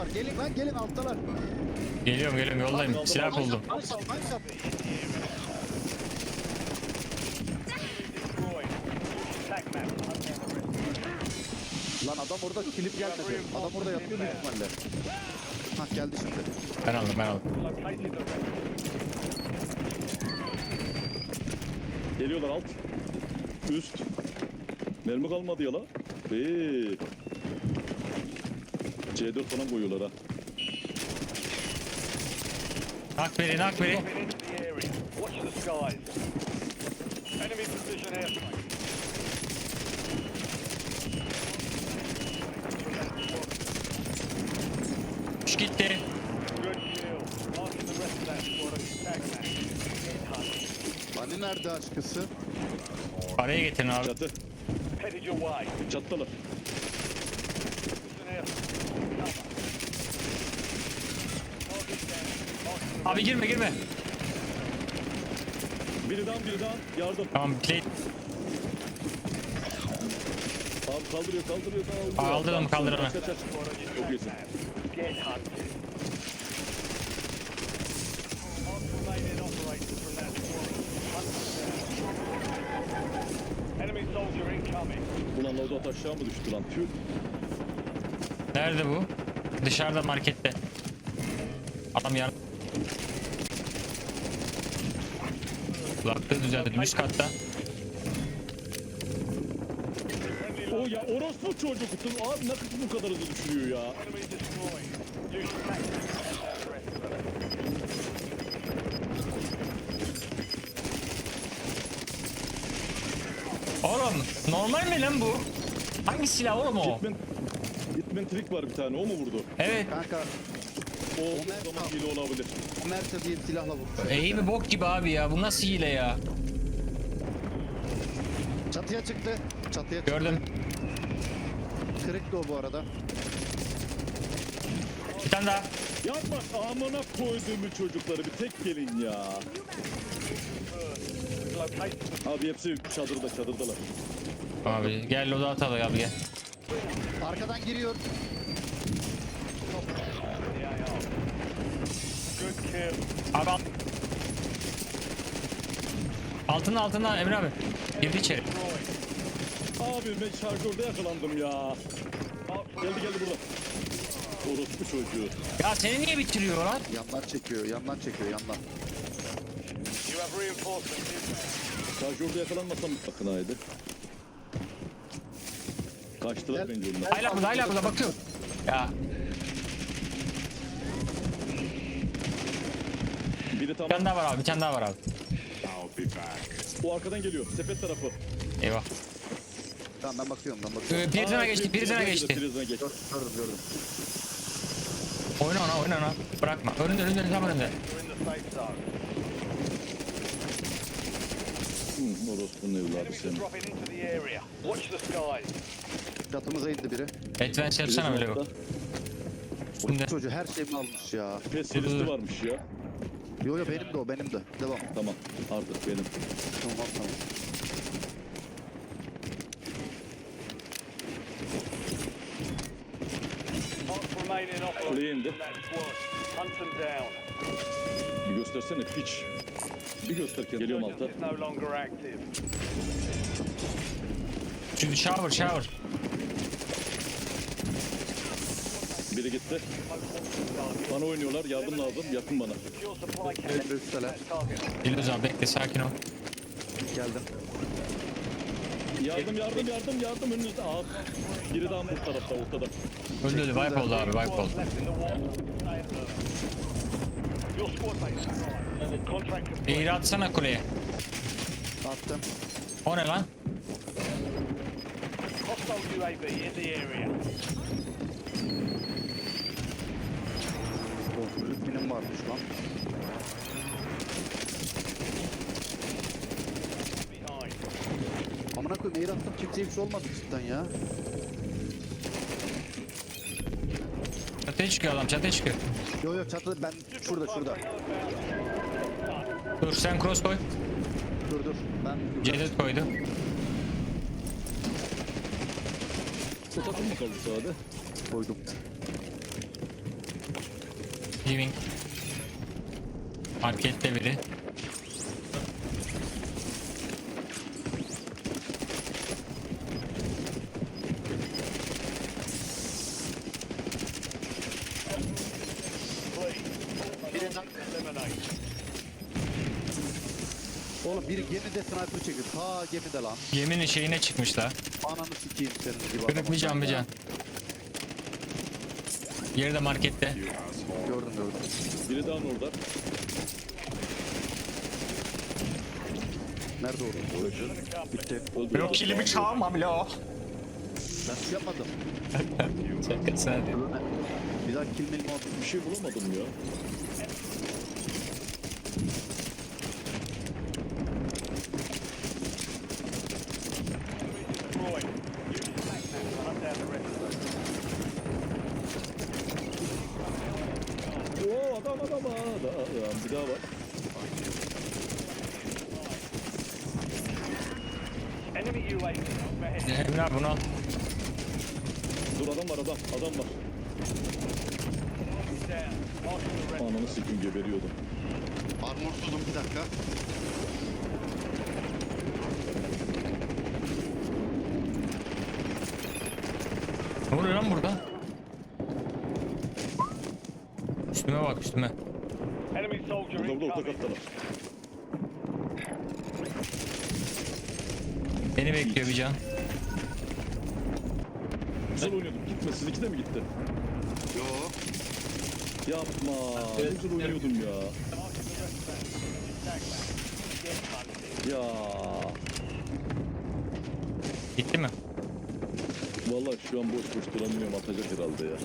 alttalar. Gelin lan gelin alttalar. Geliyorum geliyorum yoldayım. Silah buldum. Nice up, nice up. Lan adam orada kilip gelmedi. Adam orada yatıyor büyük ihtimalle. Hah geldi şimdi. Ben aldım ben aldım. Geliyorlar alt. Üst. Mermi kalmadı ya la. Eee. C4 falan koyuyorlar ha. Nak biri nak airstrike. Üç gitti. Hani nerede aşkısı? Parayı getirin abi. Çatı. Headed your way. Çattalar. Precision airstrike. Cover. Target down. Marking the Abi girme girme. Biri down biri down. Yardım. Tamam play. Abi kaldırıyor kaldırıyor. kaldırıyor. Kaldıralım, kaldıralım. Kaç, kaç, kaç. Çok iyisin. Ulan loadout aşağı mı düştü lan? Tüh. Nerede bu? Dışarıda markette. Adam yar... Düzelttim üst katta. O ya orospu çocuk. Abi ne kız bu kadar hızlı düşürüyor ya. Oğlum normal mi lan bu? Hangi silah oğlum o? Hitman, Hitman trick var bir tane. O mu vurdu? Evet. Kanka O Ömer zaman hile olabilir. Mert'e bir silahla vurdu. İyi bir bok gibi abi ya. Bu nasıl hile ya? Çatıya çıktı. Çatıya çıktı. Gördüm. Kırıktı o bu arada. Bir tane daha. Yapma amına koyduğumu çocukları bir tek gelin ya. Abi hepsi çadırda çadırdalar. Abi gel loda atalım abi gel. Arkadan giriyor. the AR. Kill. Abi al. Altında altında Emre abi. Girdi içeri. Abi ben şarjörde yakalandım ya. Mark Geldi geldi burada. Orospu çocuğu. Ya seni niye bitiriyor lan? Yandan çekiyor, yandan çekiyor, yandan. You have reinforcements inbound. Şarjörde yakalanmasam bakın haydi. Kaçtılar bence onlar. Hala burada hala burada bakıyorum. Ya Biri bir tamam. tane daha var abi bir tane daha var abi. O arkadan geliyor. Sepet tarafı. Eyvah. Tamam ben bakıyorum, ben bakıyorum. Ee, Aa, geçti pri- prizine prizine geçti. Prizine geçti. Gördüm, gördüm, gördüm. Oyna ona oyna ona. Bırakma. Önünde önünde tam önünde. Hı, orospunun evladı Enemies are senin. dropping into the area. Watch the skies. Çatımıza indi biri. Advance yapsana böyle bak. Şimdi Çocuğu her şeyimi almış ya. Pesilisti varmış ya. Yo yo benim de o, benim de. Devam. Tamam artık benim. Tamam tamam. Oraya indi. Bir göstersene piç. Bir göster kendini. Geliyorum alta. Şu shower shower. Biri gitti. Bana oynuyorlar. Yardım lazım. Yakın bana. Evet, üsteler. Geliyoruz abi bekle sakin ol. Geldim. Yardım yardım yardım yardım önünüzde. Aa, biri daha bu tarafta ortada. Öldü öldü wipe oldu abi wipe oldu. Eğri atsana kuleye. Attım. O ne lan? Minim varmış lan. Amına koyayım eğer attım kimseye bir şey olmadı cidden ya. Çatıya çıkıyor adam çatıya çıkıyor. Yo yo çatı ben şurada şurada. Dur sen cross koy. Dur dur. Ben Cedet koydu. Bu takım mı kaldı sağda? koydum. Living. Markette biri. Oğlum biri gemide sniper çekiyor. Ta gemide lan. Geminin şeyine çıkmışlar. Ananı sikeyim senin gibi. Kırık bir can. Yeri de markette. Gördüm gördüm. Biri daha orada. Nerede oğlum? Öldü. Bitti. Öldü. Yok kilimi çalma bile o. Ben şey yapmadım. Şakası hadi. Bir daha kill mail Bir şey bulamadım ya. Oo adam adam adam. Bir daha var. Enemy UAV overhead. Emre abi bunu al. Dur adam var adam. Adam var. Ananı sikim geberiyordum. Armorsuzum bir dakika. Ne oluyor lan burada? Üstüme bak üstüme. Burada burada orta incoming. kattalar. Beni bekliyor bir can. Güzel oynuyordum. Gitme. Sizinki de mi gitti? Yo. Yapma. Ne güzel oynuyordum ya. Ya. Gitti mi? Vallahi şu an boş boş duramıyorum. Atacak herhalde ya.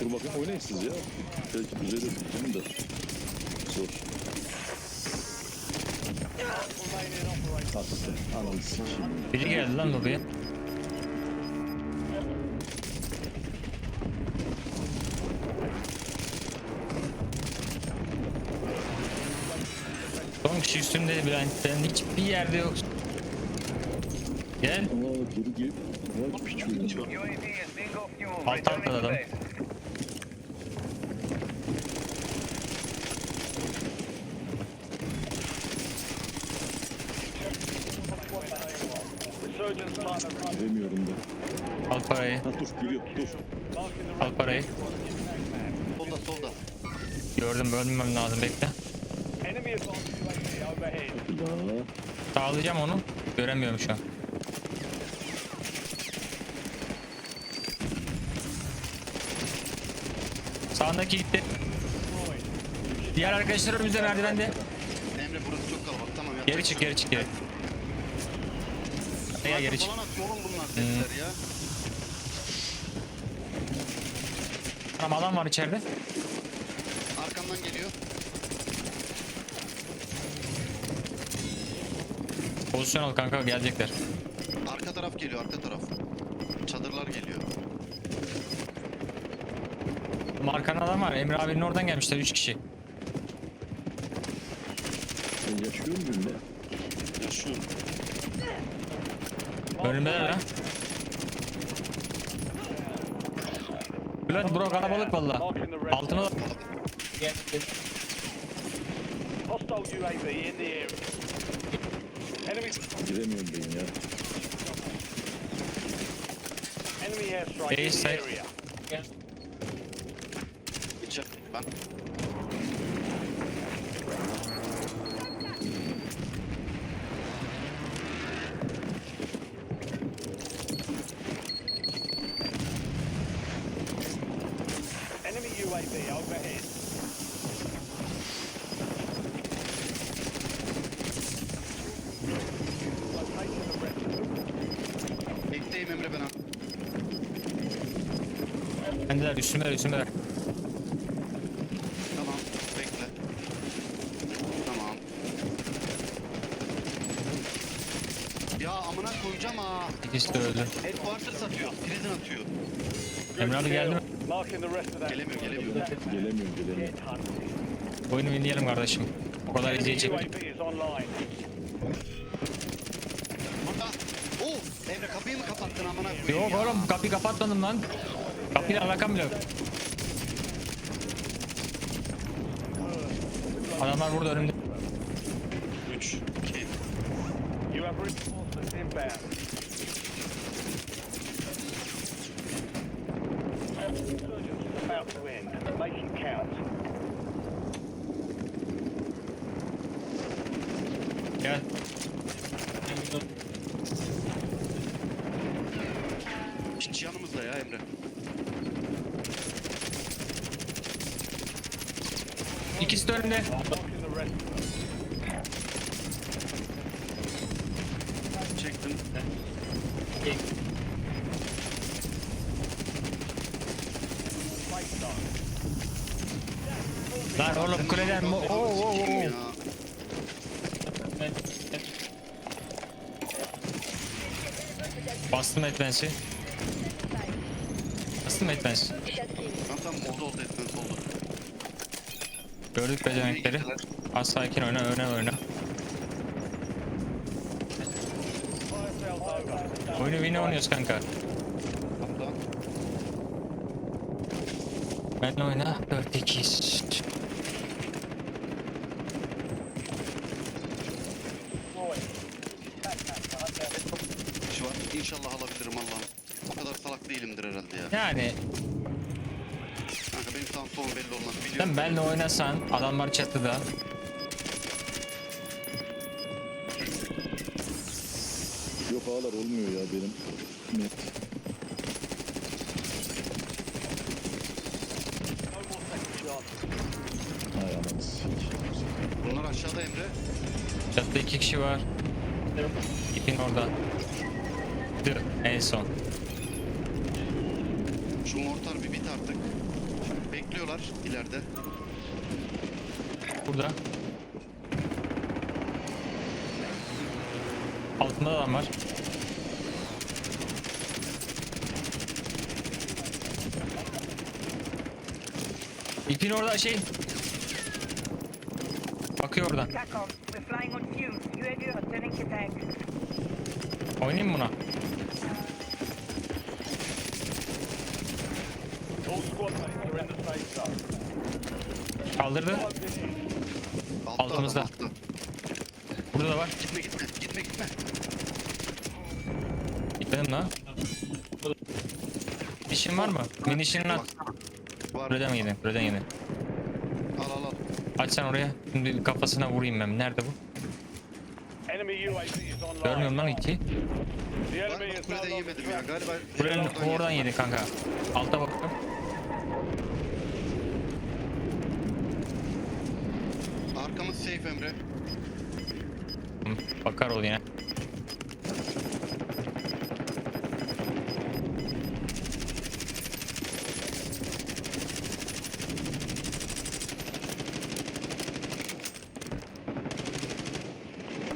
Dur bakayım oynayın siz ya. Belki düzelir diyeceğim de. Zor. Hakikaten. Ananı sikeyim. Biri geldi lan lobiye. Üstünde Bülent'ten hiçbir yerde yok. Gel. Aa geri geri. Vay piç oyuncu. Alt adam. Giremiyorum da. Al parayı. Ha dur geliyor dur. Al parayı. Solda solda. Gördüm bölmem lazım bekle. Enemy advanced UAV overhead. Ya. Sağlayacağım onu. Göremiyorum şu an. Sağındaki gitti. Diğer arkadaşlar önümüzde merdivende. Emre burası çok kalabalık tamam ya. Geri çık geri çık geri. Gel geri çık. Falan atıyor oğlum bunlar sesler ya. Tamam adam var içeride. Arkamdan geliyor. Pozisyon al kanka gelecekler. Arka taraf geliyor arka taraf. Çadırlar geliyor. Markan adam var. Emre abinin oradan gelmişler 3 kişi. Ben yaşıyor muyum ya? Yaşıyorum. Önümdeler lan. Bülent bro kalabalık valla. Altına da... Hostile UAV in the area. Enemy Giremiyorum ben ya. enemy airstrike in the area. İçer. Ben. Enemy UAV overhead. Locating the rest of them. Bekleyeyim Emre ben. Kendiler üstüme üstüme. Tamam. Bekle. Tamam. Ya amına koyacağım ha. İkisi de öldü. Headquarter satıyor. Prison atıyor. Emre abi geldi mi? Marking the rest of that. Gelemiyor gelemiyor. Gelemiyorum gelemiyorum. Get hunted. Oyunu dinleyelim kardeşim. O kadar izleyecek. UAV is online. Burada. Oo. Emre kapıyı mı kapattın amına koyayım Yok ya? oğlum kapıyı kapatmadım lan. Kapıyla alakam bile yok. Adamlar burada önümde. 3, 2. You have reinforcements inbound. İkisi de önümde. Çektim. Lan oğlum kuleden mi? Oo oo oo. Bastım etmensi. Bastım etmensi. Tamam tamam oldu oldu etmez oldu. Gördük becenekleri. Az sakin oyna öne over. Oyunu win oynuyoruz kanka. Ben oyna 4-2. Roy. iş var. İnşallah alabilirim Allah'ım. O kadar salak değilimdir herhalde ya. Yani benim tam son belli olmaz biliyorum. sen benle oynasan adamlar çatıda. Yok ağlar olmuyor ya benim. Net. Hay sikeyim. Bunlar aşağıda Emre. Çatıda iki kişi var. İpin orada. Dı, En son. Şu mortar bir Bekliyorlar ileride. Burada. Altında adam var. İpin orada şey. Bakıyor oradan. TACOM, we're flying on fumes. UAV returning to tank. Oynayayım mı buna? All squad mates are in the safe zone. Kaldırdı. Altta Altımızda. Adam, altta. Burada da var. Gitme gitme gitme gitme. Gitmedim lan. Minişin var mı? Minişinin at. Var. Buradan mı yedin? Buradan yedin. Al al al. Aç sen oraya. Şimdi kafasına vurayım ben. Nerede bu? Görmüyorum lan iki. Ben bak no kuleden yemedim ya. Galiba Buradan, oradan yedi kanka. Alta bakıyorum. Arkamız safe Emre. Bakar ol yine.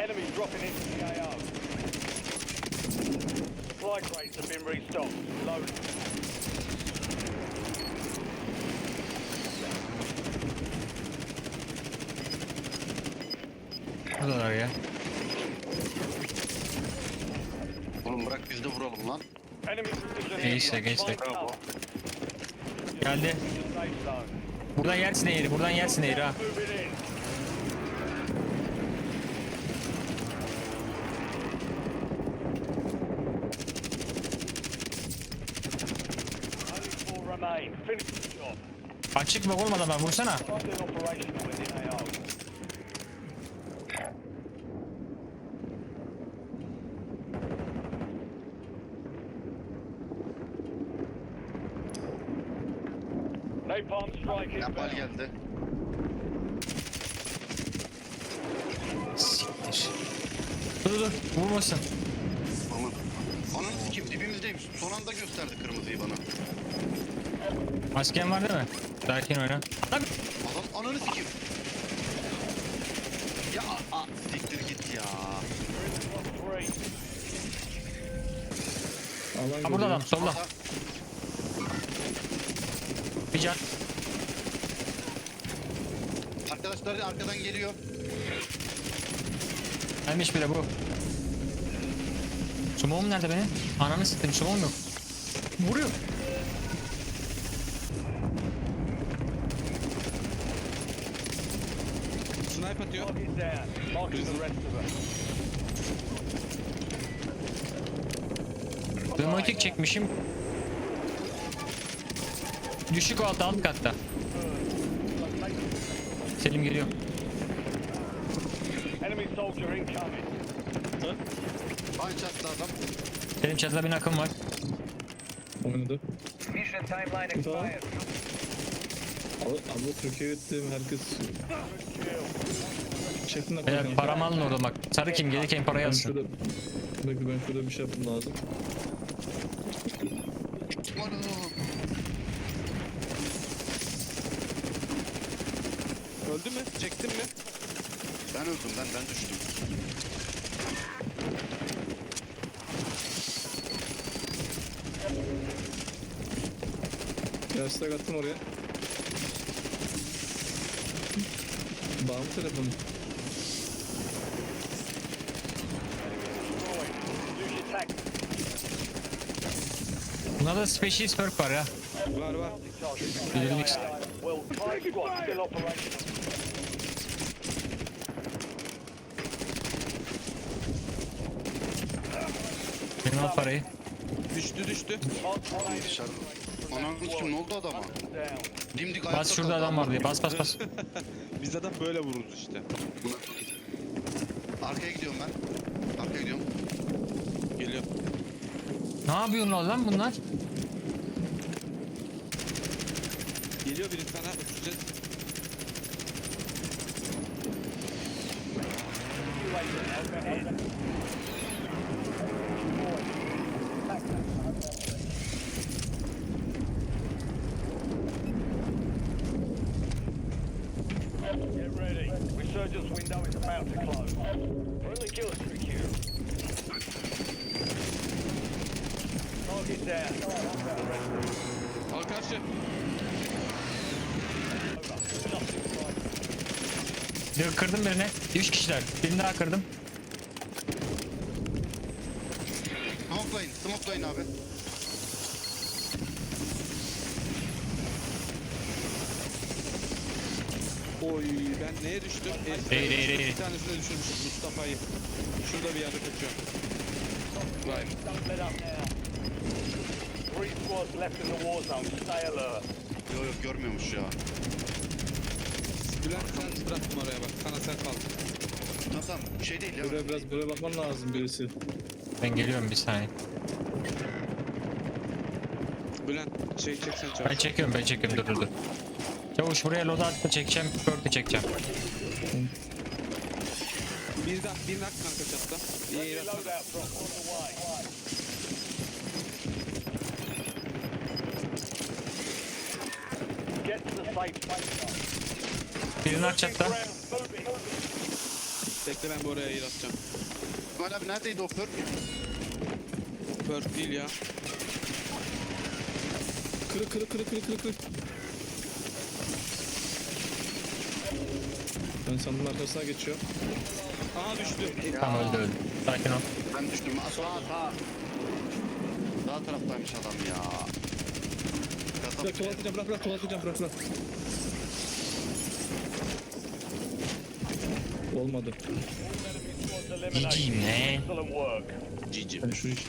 Enemy dropping into the AO. Supply crates have been restocked. Loaded. Buradalar ya. Oğlum bırak biz de vuralım lan. Find cover. Geldi. Buradan yersin eğri. Buradan yersin eğri ha. Açık bak olmadan ben vursana. Napalm strike Yapal inbound. geldi. Siktir. Dur dur vurmasın. Aman. Ananı sikeyim dibimizdeymiş. Son anda gösterdi kırmızıyı bana. Masken var değil mi? Sakin oyna. Lan Adam ananı sikeyim. Ya a, a, siktir git ya. Three. Ha, burada adam solda. Ata, Bir can. Arkadaşlar arkadan geliyor. Gelmiş bile bu. Smoke'um nerede benim? Ananı siktim smoke'um yok. Vuruyor. Snipe atıyor. Demotik çekmişim. Düşük altı alt katta. Selim geliyor. Enemy soldier incoming. Aynı çatıda adam. Selim çatıda bir akım var. Oynadı. Mission timeline expired. Abi, abi Türkiye'ye gittim herkes. Çetin Beyler paramı alın orada bak. Sarı kim gelirken parayı alsın. şurada, bekle ben şurada bir şey yapmam lazım. Ana. Öldü mü? Çektin mi? Ben öldüm ben düştüm. Ya stack attım oraya. Bağ mı telefonu? Bunlarda specialist perk var ya. Var var. Bilirlik. Benim al parayı. Düştü düştü. Dışarı. Ananın kim ne oldu adama? Dimdik ayakta Bas şurada kaldı adam var diye. Bas bas bas. Biz zaten böyle vururuz işte. Arkaya gidiyorum ben. Arkaya gidiyorum. Geliyor. Ne yapıyorlar lan bunlar? Geliyor biri sana uçacağız. Dur kırdım birini. Üç kişiler. Birini daha kırdım. Smokelayın. Smokelayın abi. Oy ben neye düştüm? Eğri, eğri, eğri. Bir tanesine düşürmüşüm Mustafa'yı. Şurada bir yerde kaçıyor. Vay. Don't let up now. Three squads left in the war zone. Stay alert. Yok yok görmüyormuş ya. Bülent sen bıraktım oraya bak. Sana sen kaldın. Tamam tamam. Bir şey değil ya. Buraya biraz buraya bakman lazım birisi. Ben geliyorum bir saniye. Bülent şey çeksen Ben çabuk. çekiyorum ben çekiyorum dur dur dur. Çavuş buraya loda attı çekeceğim. Perk de çekeceğim. Bir daha bir nak kanka çatta. İyi iyi. Loadout drop on the way. Get to the safe zone. Birini açacak da. Ground moving. Bekle ben bu oraya yer atacağım. İsmail abi neredeydi o perk? Perk değil ya. Kırık kırık kırık kırık kırık kırık. Ben sandığın arkasına geçiyor. Aa düştü. Tamam öldü öldü. Sakin ol. Ben düştüm. Sağ sağ. Sağ taraftaymış adam ya. Bırak tuvaleteceğim bırak bırak tuvaleteceğim bırak bırak. Olmadı. GG man. Excellent work. Cici. Ben şu işi